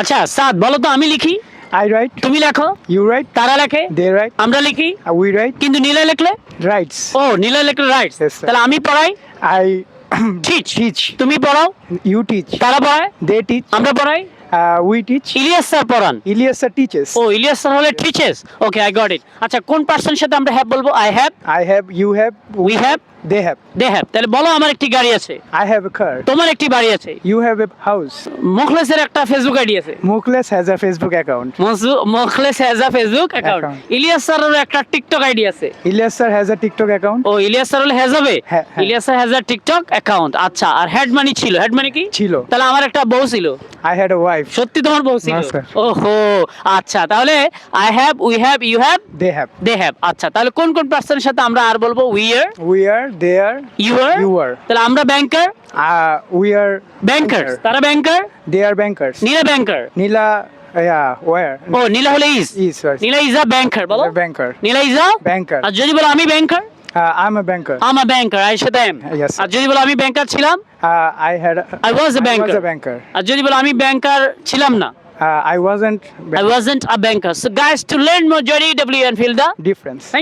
আচ্ছা সাদ বলো তো আমি লিখি? আই রাইট তুমি লেখো? ইউ রাইট তারা লেখে? দে রাইট আমরা লিখি? উই রাইট write, কিন্তু নীলা লিখলে? রাইটস ও নীলা লিখলে রাইটস তাহলে আমি পড়াই? আই টিচ টিচ তুমি পড়াও? ইউ টিচ তারা পড়ায়? দে টিচ আমরা পড়াই? We teach, ইলিয়াস স্যার পড়ান Ilyas sir teaches. ও ইলিয়াস স্যার হলে teaches okay I got it আচ্ছা কোন পার্সনের সাথে আমরা হ্যাভ বলব I have I have, you have, we have they have. They have তাহলে বলো আমার একটি গাড়ি আছে I have a car. তোমার একটি বাড়ি আছে You have a house. মুখলেসের একটা ফেসবুক আইডি আছে has a Facebook account. মনসু- Mukhles has a Facebook account. Ilyas স্যারের একটা টিকটক আইডি আছে Ilyas sir has a TikTok account. ও ইলিয়াস স্যার হলে হ্যাজ হবে। Ilyas sir has a TikTok account আচ্ছা আর হেড মানি ছিল হেড মানি কি ছিল। তাহলে আমার একটা বউ ছিল I had a wife. সত্যি তোমার বউ ছিল? ওহো আচ্ছা তাহলে I have we have you have They have. They have আচ্ছা তাহলে কোন কোন পার্সনের সাথে আমরা আর বলব? We are We are, they are, you are you are. তাহলে আমরা ব্যাংকার we are ব্যাংকার তারা banker They are bankers. Nila banker yeah, ও নীলা হলে is Is, sorry. Nila is a banker বলো। Banker. Nila is a Banker. আর যদি বলো আমি banker Uh, I'm a banker. I'm a banker. I should am Yes, আর যদি বলো আমি ব্যাংকার ছিলাম Uh, I had. I was a I banker. was a banker. আর যদি বলো আমি ব্যাংকার ছিলাম না Uh, I wasn't. I wasn't a banker. So guys, to learn more Jody W and feel the Difference. Thank